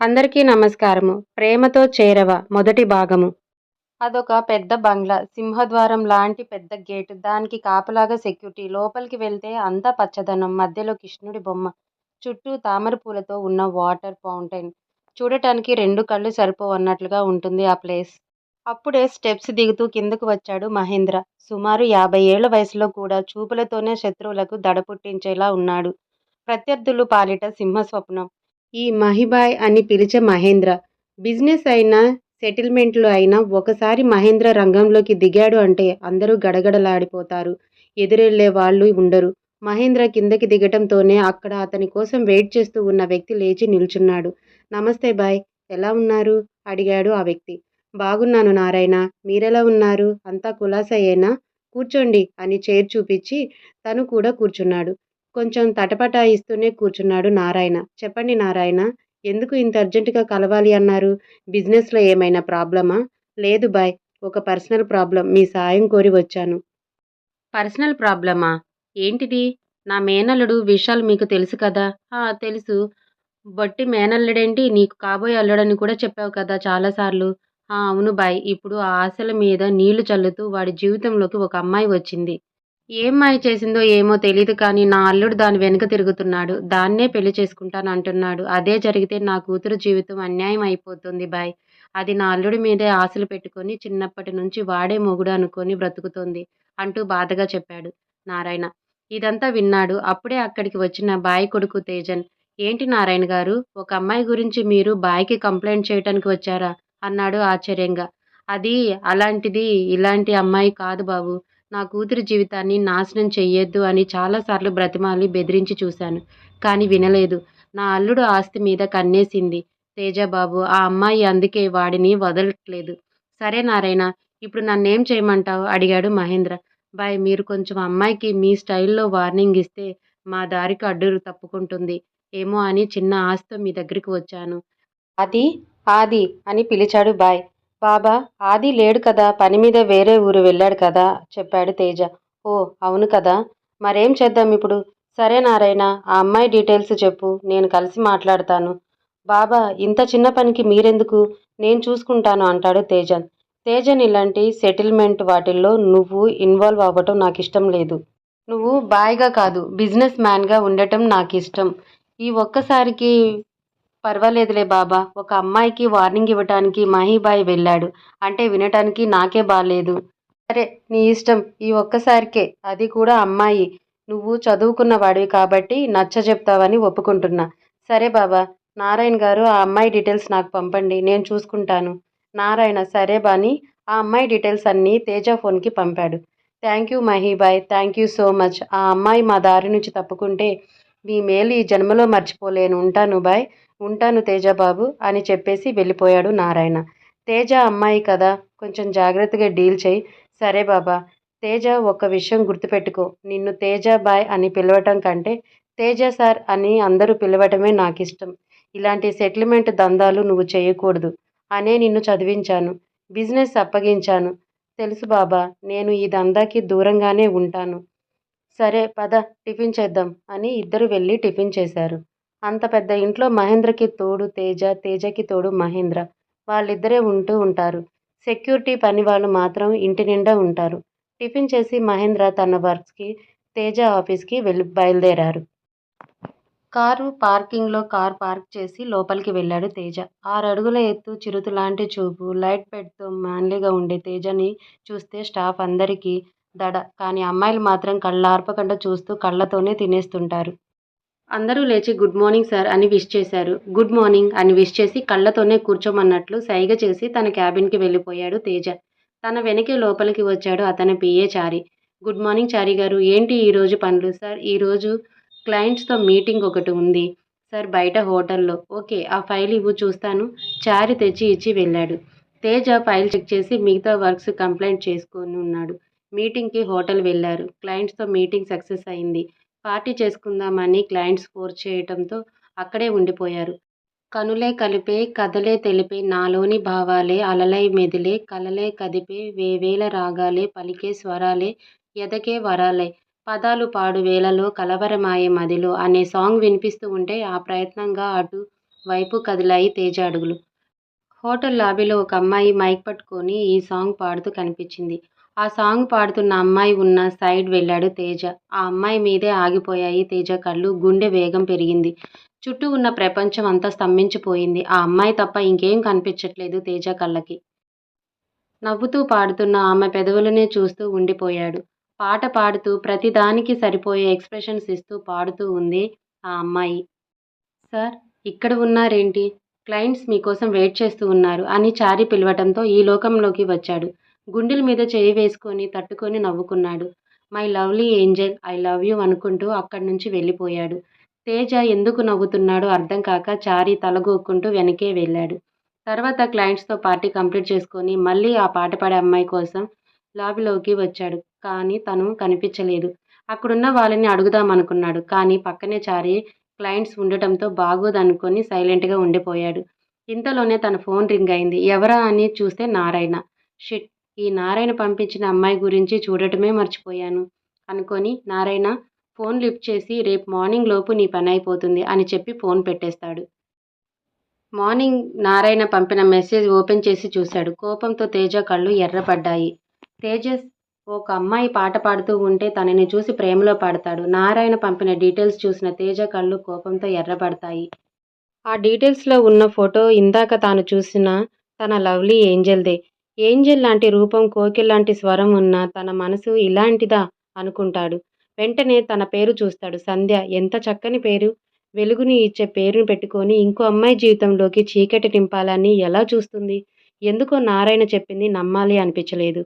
అందరికీ నమస్కారము. ప్రేమతో చేరవ మొదటి భాగము. అదొక పెద్ద బంగ్లా. సింహద్వారం లాంటి పెద్ద గేటు. దానికి కాపలాగా సెక్యూరిటీ. లోపలికి వెళ్తే అంతా పచ్చదనం. మధ్యలో కృష్ణుడి బొమ్మ. చుట్టూ తామర పూలతో ఉన్న వాటర్ ఫౌంటైన్. చూడటానికి రెండు కళ్ళు సరిపోవన్నట్లుగా ఉంటుంది ఆ ప్లేస్. అప్పుడే స్టెప్స్ దిగుతూ కిందకు వచ్చాడు మహేంద్ర. సుమారు యాభై ఏళ్ళ వయసులో కూడా చూపులతోనే శత్రువులకు దడ పుట్టించేలా ఉన్నాడు. ప్రత్యర్థులు పాలిట సింహ స్వప్నం ఈ మహిబాయ్ అని పిలిచే మహేంద్ర. బిజినెస్ అయినా సెటిల్మెంట్లు అయినా ఒకసారి మహేంద్ర రంగంలోకి దిగాడు అంటే అందరూ గడగడలాడిపోతారు. ఎదురెళ్ళే వాళ్ళు ఉండరు. మహేంద్ర కిందకి దిగటంతోనే అక్కడ అతని కోసం వెయిట్ చేస్తూ ఉన్న వ్యక్తి లేచి నిల్చున్నాడు. నమస్తే బాయ్ ఎలా ఉన్నారు? అడిగాడు ఆ వ్యక్తి. బాగున్నాను నారాయణ మీరెలా ఉన్నారు? అంతా కులాసయ్యేనా కూర్చోండి అని చైర్ చూపించి తను కూడా కూర్చున్నాడు. కొంచెం తటపటాయిస్తూనే కూర్చున్నాడు నారాయణ. చెప్పండి నారాయణ ఎందుకు ఇంత అర్జెంటుగా కలవాలి అన్నారు? బిజినెస్లో ఏమైనా ప్రాబ్లమా? లేదు బాయ్ ఒక పర్సనల్ ప్రాబ్లం మీ సాయం కోరి వచ్చాను. పర్సనల్ ప్రాబ్లమా? ఏంటిది? నా మేనల్లుడు విషయాలు మీకు తెలుసు కదా? తెలుసు. బట్టి మేనల్లుడేంటి? నీకు కాబోయే అల్లుడని కూడా చెప్పావు కదా చాలాసార్లు. అవును బాయ్ ఇప్పుడు ఆ ఆశల మీద నీళ్ళు చల్లుతూ వాడి జీవితంలోకి ఒక అమ్మాయి వచ్చింది. ఏం మాయ చేసిందో ఏమో తెలియదు కానీ నా అల్లుడు దాని వెనుక తిరుగుతున్నాడు. దాన్నే పెళ్ళి చేసుకుంటాను అంటున్నాడు. అదే జరిగితే నా కూతురు జీవితం అన్యాయం అయిపోతుంది బాయ్. అది నా అల్లుడి మీదే ఆశలు పెట్టుకొని చిన్నప్పటి నుంచి వాడే మొగుడు అనుకొని బ్రతుకుతోంది అంటూ బాధగా చెప్పాడు నారాయణ. ఇదంతా విన్నాడు. అప్పుడే అక్కడికి వచ్చిన బాయ్ కొడుకు తేజన్. ఏంటి నారాయణ గారు ఒక అమ్మాయి గురించి మీరు బాయ్కి కంప్లైంట్ చేయటానికి వచ్చారా? అన్నాడు ఆశ్చర్యంగా. అది అలాంటిది ఇలాంటి అమ్మాయి కాదు బాబు. నా కూతురి జీవితాన్ని నాశనం చెయ్యొద్దు అని చాలాసార్లు బ్రతిమాలి బెదిరించి చూశాను. కానీ వినలేదు. నా అల్లుడు ఆస్తి మీద కన్నేసింది. తేజబాబు ఆ అమ్మాయి అందుకే వాడిని వదలట్లేదు. సరే నారాయణ ఇప్పుడు నన్నేం చేయమంటావు? అడిగాడు మహేంద్ర. బాయ్ మీరు కొంచెం అమ్మాయికి మీ స్టైల్లో వార్నింగ్ ఇస్తే మా దారికి అడ్డు తప్పుకుంటుంది. ఏమో అని చిన్న ఆస్తో మీ దగ్గరికి వచ్చాను. అది ఆది అని పిలిచాడు బాయ్. బాబా ఆది లేడు కదా పని మీద వేరే ఊరు వెళ్ళాడు కదా చెప్పాడు తేజ. ఓ అవును కదా. మరేం చేద్దాం ఇప్పుడు? సరే నారాయణ ఆ అమ్మాయి డీటెయిల్స్ చెప్పు నేను కలిసి మాట్లాడతాను. బాబా ఇంత చిన్న పనికి మీరెందుకు? నేను చూసుకుంటాను అంటాడు తేజన్ తేజన్ ఇలాంటి సెటిల్మెంట్ వాటిల్లో నువ్వు ఇన్వాల్వ్ అవ్వటం నాకు ఇష్టం లేదు. నువ్వు బాయ్గా కాదు బిజినెస్ మ్యాన్గా ఉండటం నాకు ఇష్టం ఈ ఒక్కసారికి పర్వాలేదులే బాబా. ఒక అమ్మాయికి వార్నింగ్ ఇవ్వటానికి మహీబాయ్ వెళ్ళాడు. అంటే వినటానికి నాకే బాలేదు. సరే నీ ఇష్టం. ఈ ఒక్కసారికే. అది కూడా అమ్మాయి. నువ్వు చదువుకున్న వాడివి కాబట్టి నచ్చ చెప్తావని ఒప్పుకుంటున్నా. సరే బాబా. నారాయణ గారు ఆ అమ్మాయి డీటెయిల్స్ నాకు పంపండి. నేను చూసుకుంటాను. నారాయణ సరే బాని. ఆ అమ్మాయి డీటెయిల్స్ అన్నీ తేజ ఫోన్కి పంపాడు. Thank you మహీబాయ్. Thank you so much. ఆ అమ్మాయి మా దారి నుంచి తప్పుకుంటే మీ మేలు ఈ జన్మలో మర్చిపోలేను. ఉంటాను బాయ్. ఉంటాను తేజబాబు అని చెప్పేసి వెళ్ళిపోయాడు నారాయణ. తేజ అమ్మాయి కదా కొంచెం జాగ్రత్తగా డీల్ చేయి. సరే బాబా తేజ ఒక్క విషయం గుర్తుపెట్టుకో. నిన్ను తేజ బాయ్ అని పిలవటం కంటే తేజ సార్ అని అందరూ పిలవటమే నాకు ఇష్టం ఇలాంటి సెటిల్మెంట్ దందాలు నువ్వు చేయకూడదు. అనే నిన్ను చదివించాను. బిజినెస్ అప్పగించాను. తెలుసు బాబా నేను ఈ దందాకి దూరంగానే ఉంటాను. సరే పద టిఫిన్ చేద్దాం అని ఇద్దరు వెళ్ళి టిఫిన్ చేశారు. అంత పెద్ద ఇంట్లో మహేంద్రకి తోడు తేజ తేజకి తోడు మహేంద్ర. వాళ్ళిద్దరే ఉంటూ ఉంటారు. సెక్యూరిటీ పని వాళ్ళు మాత్రం ఇంటి నిండా ఉంటారు. టిఫిన్ చేసి మహేంద్ర తన వర్క్స్కి తేజ ఆఫీస్కి వెళ్ళి బయలుదేరారు. కారు పార్కింగ్లో కార్ పార్క్ చేసి లోపలికి వెళ్ళాడు తేజ. ఆరు అడుగుల ఎత్తు చిరుత లాంటి చూపు లైట్ పెడ్తో మ్యాన్లీగా ఉండే తేజని చూస్తే స్టాఫ్ అందరికీ దడ. కానీ అమ్మాయిలు మాత్రం కళ్ళార్పకుండా చూస్తూ కళ్ళతోనే తినేస్తుంటారు. అందరూ లేచి గుడ్ మార్నింగ్ సార్ అని విష్ చేశారు. గుడ్ మార్నింగ్ అని విష్ చేసి కళ్ళతోనే కూర్చోమన్నట్లు సైగ చేసి తన క్యాబిన్కి వెళ్ళిపోయాడు తేజ. తన వెనకే లోపలికి వచ్చాడు అతని PA Chari. Good morning Chari గారు ఏంటి ఈరోజు పనులు సార్? ఈరోజు క్లయింట్స్తో మీటింగ్ ఒకటి ఉంది సార్ బయట హోటల్లో. ఓకే ఆ ఫైల్ ఇవ్వు చూస్తాను. చారి తెచ్చి ఇచ్చి వెళ్ళాడు. తేజ ఫైల్ చెక్ చేసి మిగతా వర్క్స్ కంప్లైంట్ చేసుకొని ఉన్నాడు. మీటింగ్కి హోటల్ వెళ్ళారు. క్లయింట్స్తో మీటింగ్ సక్సెస్ అయింది. పార్టీ చేసుకుందామని క్లయింట్స్ ఫోర్స్ చేయటంతో అక్కడే ఉండిపోయారు కనులే కలిపే కథలే తెలిపే నాలోని భావాలే అలలై మెదిలే కలలే కదిపే వేవేల రాగాలే పలికే స్వరాలే ఎదకే వరాలే పదాలు పాడు వేళలో కలవరమాయే మదిలో అనే సాంగ్ వినిపిస్తూ ఉంటే ఆ ప్రయత్నంగా అటు వైపు కదిలాయి తేజ అడుగులు. హోటల్ లాబీలో ఒక అమ్మాయి మైక్ పట్టుకొని ఈ సాంగ్ పాడుతూ కనిపించింది. ఆ సాంగ్ పాడుతున్న అమ్మాయి ఉన్న సైడ్ వెళ్ళాడు తేజ. ఆ అమ్మాయి మీదే ఆగిపోయాయి తేజ కళ్ళు. గుండె వేగం పెరిగింది. చుట్టూ ఉన్న ప్రపంచం అంతా స్తంభించిపోయింది. ఆ అమ్మాయి తప్ప ఇంకేం కనిపించట్లేదు తేజ కళ్ళకి. నవ్వుతూ పాడుతున్న ఆమె పెదవులనే చూస్తూ ఉండిపోయాడు. పాట పాడుతూ ప్రతిదానికి సరిపోయే ఎక్స్ప్రెషన్స్ ఇస్తూ పాడుతూ ఉంది ఆ అమ్మాయి. సార్! ఇక్కడ ఉన్నారేంటి? క్లయింట్స్ మీకోసం వెయిట్ చేస్తూ ఉన్నారు అని చారి పిలవటంతో ఈ లోకంలోకి వచ్చాడు. గుండెల మీద చెయ్యి వేసుకొని తట్టుకొని నవ్వుకున్నాడు. My lovely angel I love you అనుకుంటూ అక్కడి నుంచి వెళ్ళిపోయాడు. తేజ ఎందుకు నవ్వుతున్నాడో అర్థం కాక చారి తలగోక్కుంటూ వెనకే వెళ్ళాడు. తర్వాత క్లయింట్స్తో పార్టీ కంప్లీట్ చేసుకొని మళ్ళీ ఆ పాట పాడే అమ్మాయి కోసం లాబీలోకి వచ్చాడు. కానీ తను కనిపించలేదు. అక్కడున్న వాళ్ళని అడుగుదామనుకున్నాడు. కానీ పక్కనే చారి క్లయింట్స్ ఉండటంతో బాగోదనుకొని సైలెంట్గా ఉండిపోయాడు. ఇంతలోనే తన ఫోన్ రింగ్ అయింది. ఎవరా అని చూస్తే నారాయణ. షిట్! ఈ నారాయణ పంపించిన అమ్మాయి గురించి చూడటమే మర్చిపోయాను. అనుకొని నారాయణ ఫోన్ లిఫ్ట్ చేసి రేపు మార్నింగ్ లోపు నీ పని అయిపోతుంది అని చెప్పి ఫోన్ పెట్టేస్తాడు. మార్నింగ్ నారాయణ పంపిన మెసేజ్ ఓపెన్ చేసి చూశాడు. కోపంతో తేజ కళ్ళు ఎర్రపడ్డాయి తేజస్ ఒక అమ్మాయి పాట పాడుతూ ఉంటే తనని చూసి ప్రేమలో పాడతాడు. నారాయణ పంపిన డీటెయిల్స్ చూసిన తేజ కళ్ళు కోపంతో ఎర్రపడతాయి ఆ డీటెయిల్స్లో ఉన్న ఫోటో ఇందాక తాను చూసిన తన లవ్లీ ఏంజల్దే. ఏంజెల్ లాంటి రూపం కోకిల్లాంటి స్వరం ఉన్న తన మనసు ఇలాంటిదా అనుకుంటాడు. వెంటనే తన పేరు చూస్తాడు. సంధ్య ఎంత చక్కని పేరు. వెలుగుని ఇచ్చే పేరును పెట్టుకొని ఇంకో అమ్మాయి జీవితంలోకి చీకటి నింపాలని ఎలా చూస్తుంది? ఎందుకో నారాయణ చెప్పింది నమ్మాలి అనిపించలేదు.